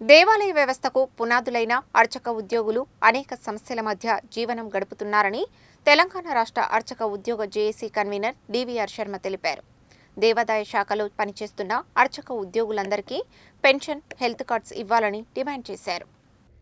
దేవాలయ వ్యవస్థకు పునాదులైన అర్చక ఉద్యోగులు అనేక సమస్యల మధ్య జీవనం గడుపుతున్నారని తెలంగాణ రాష్ట్ర అర్చక ఉద్యోగ జేఏసీ కన్వీనర్ డివిఆర్ శర్మ తెలిపారు. దేవాదాయ శాఖలో పనిచేస్తున్న అర్చక ఉద్యోగులందరికీ పెన్షన్ హెల్త్ కార్డ్స్ ఇవ్వాలని డిమాండ్ చేశారు.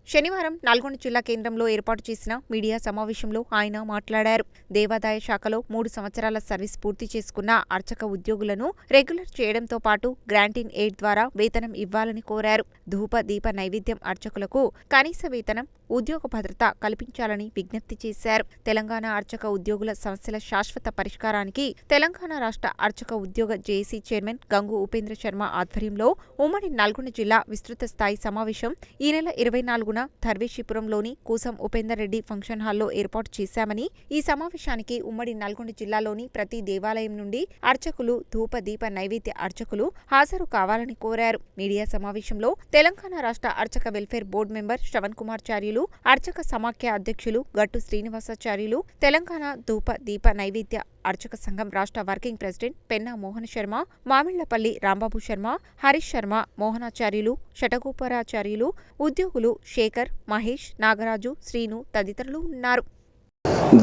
శనివారం నల్గొండ జిల్లా కేంద్రంలో ఏర్పాటు చేసిన మీడియా సమావేశంలో ఆయన మాట్లాడారు. దేవాదాయ శాఖలో మూడు సంవత్సరాల సర్వీస్ పూర్తి చేసుకున్న అర్చక ఉద్యోగులను రెగ్యులర్ చేయడంతో పాటు గ్రాంట్ ఇన్ ఎయిడ్ ద్వారా వేతనం ఇవ్వాలని కోరారు. ధూప దీప నైవేద్యం అర్చకులకు కనీస వేతనం ఉద్యోగ భద్రత కల్పించాలని విజ్ఞప్తి చేశారు. తెలంగాణ అర్చక ఉద్యోగుల సమస్యల శాశ్వత పరిష్కారానికి తెలంగాణ రాష్ట్ర అర్చక ఉద్యోగ జేఏసీ చైర్మన్ గంగు ఉపేంద్ర శర్మ ఆధ్వర్యంలో ఉమ్మడి నల్గొండ జిల్లా విస్తృత స్థాయి సమావేశం ఈ నెల ఇరవై నాలుగున ధర్వేషిపురంలోని కూసం ఉపేందర్ రెడ్డి ఫంక్షన్ హాల్లో ఏర్పాటు చేశామని ఈ సమావేశానికి ఉమ్మడి నల్గొండ జిల్లాలోని ప్రతి దేవాలయం నుండి అర్చకులు ధూప దీప నైవేద్య అర్చకులు హాజరు కావాలని కోరారు. మీడియా సమావేశంలో తెలంగాణ రాష్ట్ర అర్చక welfare board member Shravan Kumar Charyulu అర్చక సమాఖ్య అధ్యక్షులు గట్టు శ్రీనివాసాచార్యులు తెలంగాణ ధూప దీప నైవేద్య అర్చక సంఘం రాష్ట్ర వర్కింగ్ ప్రెసిడెంట్ పెన్నా మోహన్ శర్మ మామిళ్ళపల్లి రాంబాబు శర్మ హరీష్ శర్మ మోహనాచార్యులు శటగోపరాచార్యులు ఉద్యోగులు శేఖర్ మహేష్ నాగరాజు శ్రీను తదితరులు ఉన్నారు.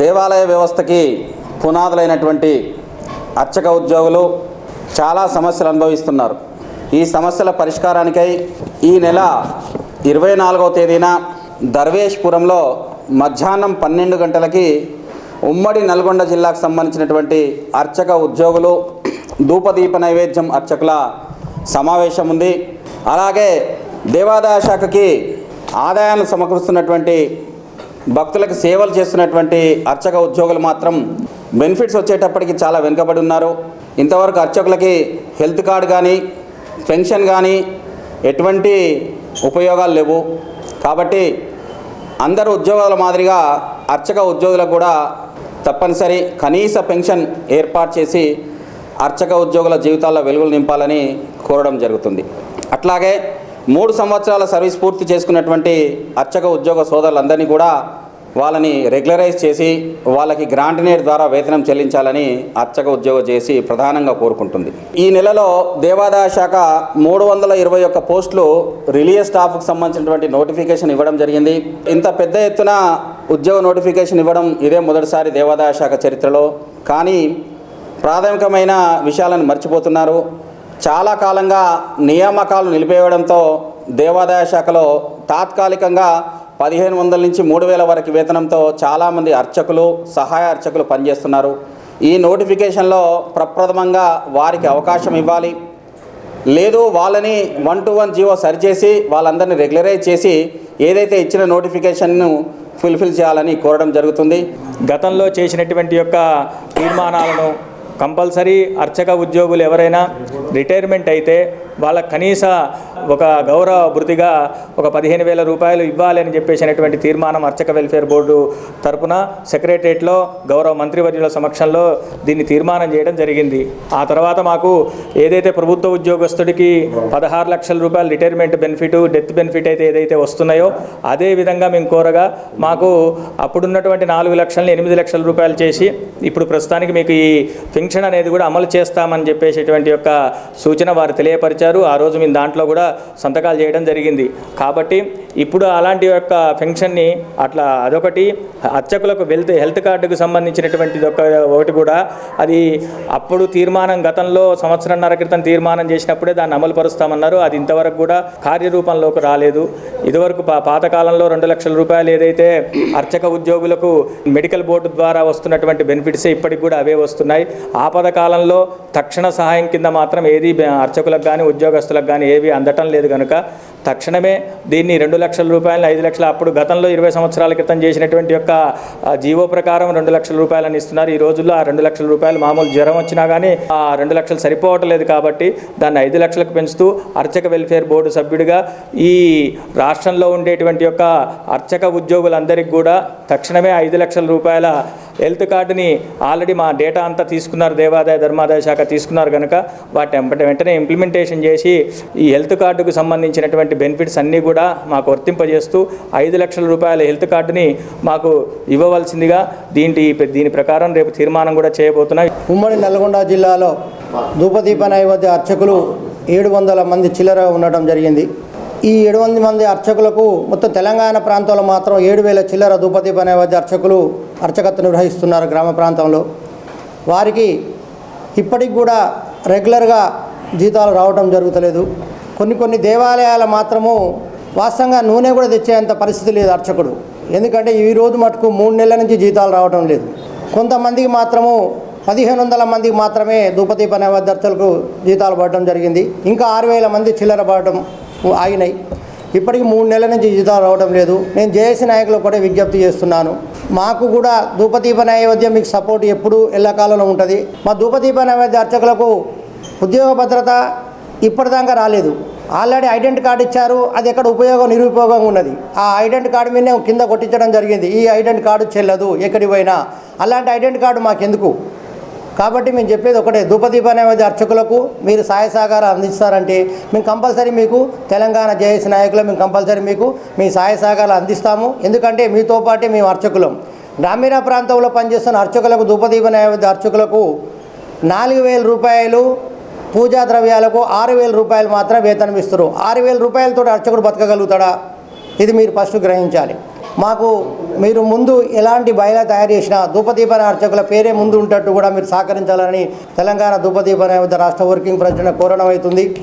దేవాలయ వ్యవస్థకి పునాదులైనటువంటి అర్చక ఉద్యోగులు చాలా సమస్యలు అనుభవిస్తున్నారు. ఈ సమస్యల పరిష్కారానికై ఈ నెల ఇరవై నాలుగవ తేదీన దర్వేష్పురంలో మధ్యాహ్నం పన్నెండు గంటలకి ఉమ్మడి నల్గొండ జిల్లాకు సంబంధించినటువంటి అర్చక ఉద్యోగులు ధూపదీప నైవేద్యం అర్చకుల సమావేశం ఉంది అలాగే దేవాదాయ శాఖకి ఆదాయాన్ని సమకూరుస్తున్నటువంటి భక్తులకు సేవలు చేస్తున్నటువంటి అర్చక ఉద్యోగులు మాత్రం బెనిఫిట్స్ వచ్చేటప్పటికి చాలా వెనుకబడి ఉన్నారు. ఇంతవరకు అర్చకులకి హెల్త్ కార్డు కానీ పెన్షన్ కానీ ఎటువంటి ఉపయోగాలు లేవు. కాబట్టి అందరు ఉద్యోగాల మాదిరిగా అర్చక ఉద్యోగులకు కూడా తప్పనిసరి కనీస పెన్షన్ ఏర్పాటు చేసి అర్చక ఉద్యోగుల జీవితాల్లో వెలుగులు నింపాలని కోరడం జరుగుతుంది. అట్లాగే మూడు సంవత్సరాల సర్వీస్ పూర్తి చేసుకున్నటువంటి అర్చక ఉద్యోగ సోదరులందరినీ కూడా వాళ్ళని రెగ్యులరైజ్ చేసి వాళ్ళకి గ్రాంటినేట్ ద్వారా వేతనం చెల్లించాలని అర్చక ఉద్యోగం చేసి ప్రధానంగా కోరుకుంటుంది. ఈ నెలలో దేవాదాయ శాఖ మూడు వందల ఇరవై ఒక్క పోస్టులు రిలీజ్ స్టాఫ్కు సంబంధించినటువంటి నోటిఫికేషన్ ఇవ్వడం జరిగింది. ఇంత పెద్ద ఎత్తున ఉద్యోగ నోటిఫికేషన్ ఇవ్వడం ఇదే మొదటిసారి దేవాదాయ శాఖ చరిత్రలో. కానీ ప్రాథమికమైన విషయాలను మర్చిపోతున్నారు. చాలా కాలంగా నియామకాలు నిలిపేయడంతో దేవాదాయ శాఖలో తాత్కాలికంగా పదిహేను వందల నుంచి మూడు వేల వరకు వేతనంతో చాలామంది అర్చకులు సహాయ అర్చకులు పనిచేస్తున్నారు. ఈ నోటిఫికేషన్లో ప్రప్రథమంగా వారికి అవకాశం ఇవ్వాలి. లేదు వాళ్ళని వన్ టు వన్ జీవో సరిచేసి వాళ్ళందరినీ రెగ్యులరైజ్ చేసి ఏదైతే ఇచ్చిన నోటిఫికేషన్ను ఫుల్ఫిల్ చేయాలని కోరడం జరుగుతుంది. గతంలో చేసినటువంటి యొక్క తీర్మానాలను కంపల్సరీ అర్చక ఉద్యోగులు ఎవరైనా రిటైర్మెంట్ అయితే వాళ్ళ కనీస ఒక గౌరవ భృతిగా ఒక పదిహేను వేల రూపాయలు ఇవ్వాలి అని చెప్పేసినటువంటి తీర్మానం అర్చక వెల్ఫేర్ బోర్డు తరపున సెక్రటరియట్లో గౌరవ మంత్రివర్యుల సమక్షంలో దీన్ని తీర్మానం చేయడం జరిగింది. ఆ తర్వాత మాకు ఏదైతే ప్రభుత్వ ఉద్యోగస్తుడికి పదహారు లక్షల రూపాయలు రిటైర్మెంట్ బెనిఫిట్ డెత్ బెనిఫిట్ అయితే ఏదైతే వస్తున్నాయో అదే విధంగా మేము కోరగా మాకు అప్పుడున్నటువంటి నాలుగు లక్షలని ఎనిమిది లక్షల రూపాయలు చేసి ఇప్పుడు ప్రస్తుతానికి మీకు ఈ పెన్షన్ అనేది కూడా అమలు చేస్తామని చెప్పేసేటువంటి యొక్క సూచన వారు తెలియపరిచారు. ఆ రోజు మేము దాంట్లో కూడా సంతకాలు చేయడం జరిగింది. కాబట్టి ఇప్పుడు అలాంటి యొక్క పెన్షన్ని అట్లా అదొకటి. అర్చకులకు వెల్త్ హెల్త్ కార్డుకు సంబంధించినటువంటిది ఒక ఒకటి కూడా. అది అప్పుడు తీర్మానం గతంలో సంవత్సరంన్నర క్రితం తీర్మానం చేసినప్పుడే దాన్ని అమలు పరుస్తామన్నారు అది ఇంతవరకు కూడా కార్యరూపంలోకి రాలేదు. ఇదివరకు పాతకాలంలో రెండు లక్షల రూపాయలు ఏదైతే అర్చక ఉద్యోగులకు మెడికల్ బోర్డు ద్వారా వస్తున్నటువంటి బెనిఫిట్సే ఇప్పటికి కూడా అవే వస్తున్నాయి. ఆపద కాలంలో తక్షణ సహాయం కింద మాత్రం ఏది అర్చకులకు కానీ ఉద్యోగస్తులకు కానీ ఏవి అందటం లేదు కనుక తక్షణమే దీన్ని రెండు లక్షల రూపాయలు ఐదు లక్షల అప్పుడు గతంలో ఇరవై సంవత్సరాల క్రితం చేసినటువంటి యొక్క జీవో ప్రకారం రెండు లక్షల రూపాయలని ఇస్తున్నారు. ఈ రోజుల్లో ఆ రెండు లక్షల రూపాయలు మామూలు జ్వరం వచ్చినా కానీ ఆ రెండు లక్షలు సరిపోవటం లేదు కాబట్టి దాన్ని ఐదు లక్షలకు పెంచుతూ అర్చక వెల్ఫేర్ బోర్డు సభ్యుడిగా ఈ రాష్ట్రంలో ఉండేటువంటి యొక్క అర్చక ఉద్యోగులందరికీ కూడా తక్షణమే ఐదు లక్షల రూపాయల హెల్త్ కార్డుని ఆల్రెడీ మా డేటా అంతా తీసుకున్నారు. దేవాదాయ ధర్మాదాయ శాఖ తీసుకున్నారు కనుక వాటి వెంట- వెంటనే ఇంప్లిమెంటేషన్ చేసి ఈ హెల్త్ కార్డుకు సంబంధించినటువంటి బెనిఫిట్స్ అన్నీ కూడా మాకు వర్తింపజేస్తూ ఐదు లక్షల రూపాయల హెల్త్ కార్డుని మాకు ఇవ్వవలసిందిగా దీంటి దీని ప్రకారం రేపు తీర్మానం కూడా చేయబోతున్నాయి. ఉమ్మడి నల్గొండ జిల్లాలో ధూపదీప నైవేద్య అర్చకులు ఏడు వందల మంది చిల్లర ఉండటం జరిగింది. ఈ ఏడు వందల మంది అర్చకులకు మొత్తం తెలంగాణ ప్రాంతంలో మాత్రం ఏడు వేల చిల్లర ధూపదీప నైవేద్య అర్చకులు అర్చకత్వం నిర్వహిస్తున్నారు గ్రామ ప్రాంతంలో. వారికి ఇప్పటికి కూడా రెగ్యులర్గా జీతాలు రావడం జరుగుతలేదు. కొన్ని కొన్ని దేవాలయాలు మాత్రము వాస్తవంగా నూనె కూడా తెచ్చేంత పరిస్థితి లేదు అర్చకుడు. ఎందుకంటే ఈ రోజు మటుకు మూడు నెలల నుంచి జీతాలు రావడం లేదు. కొంతమందికి మాత్రము పదిహేను వందల మందికి మాత్రమే ధూపదీప నైవేద్యర్చలకు జీతాలు పడడం జరిగింది. ఇంకా ఆరు వేల మంది చిల్లర పడడం ఆగినాయి. ఇప్పటికి మూడు నెలల నుంచి జీతాలు రావడం లేదు. నేను జేఏసీ నాయకులు కూడా విజ్ఞప్తి చేస్తున్నాను. మాకు కూడా ధూపదీప నైవేద్యం మీకు సపోర్ట్ ఎప్పుడు ఎల్లకాలంలో ఉంటుంది. మా ధూపదీప నైవేద్య అర్చకులకు ఉద్యోగ భద్రత ఇప్పటిదాకా రాలేదు. ఆల్రెడీ ఐడెంటి కార్డు ఇచ్చారు అది ఎక్కడ ఉపయోగం నిరుపయోగంగా ఉన్నది. ఆ ఐడెంటి కార్డు మీదనే కింద కొట్టించడం జరిగింది. ఈ ఐడెంటి కార్డు చెల్లదు ఎక్కడికి పోయినా. అలాంటి ఐడెంటి కార్డు మాకెందుకు? కాబట్టి మేము చెప్పేది ఒకటే ధూపదీప అనేది అర్చకులకు మీరు సహాయ సహకారం అందిస్తారంటే మేము కంపల్సరీ మీకు తెలంగాణ జేఏసీ నాయకులు మేము కంపల్సరీ మీకు మీ సహాయ సహకారాలు అందిస్తాము. ఎందుకంటే మీతో పాటే మేము అర్చకులం. గ్రామీణ ప్రాంతంలో పనిచేస్తున్న అర్చకులకు ధూపదీప నైవేద్య అర్చకులకు నాలుగు వేల రూపాయలు పూజా ద్రవ్యాలకు ఆరు వేల రూపాయలు మాత్రం వేతనం ఇస్తారు ఆరు వేల రూపాయలతో అర్చకుడు బతకగలుగుతాడా? ఇది మీరు ఫస్ట్ గ్రహించాలి. మాకు మీరు ముందు ఎలాంటి బయలా తయారు చేసినా ధూపదీపన అర్చకుల పేరే ముందు ఉంటట్టు కూడా మీరు సహకరించాలని తెలంగాణ ధూపదీపన రాష్ట్ర వర్కింగ్ ప్రెసిడెంట్ కోరడం అవుతుంది.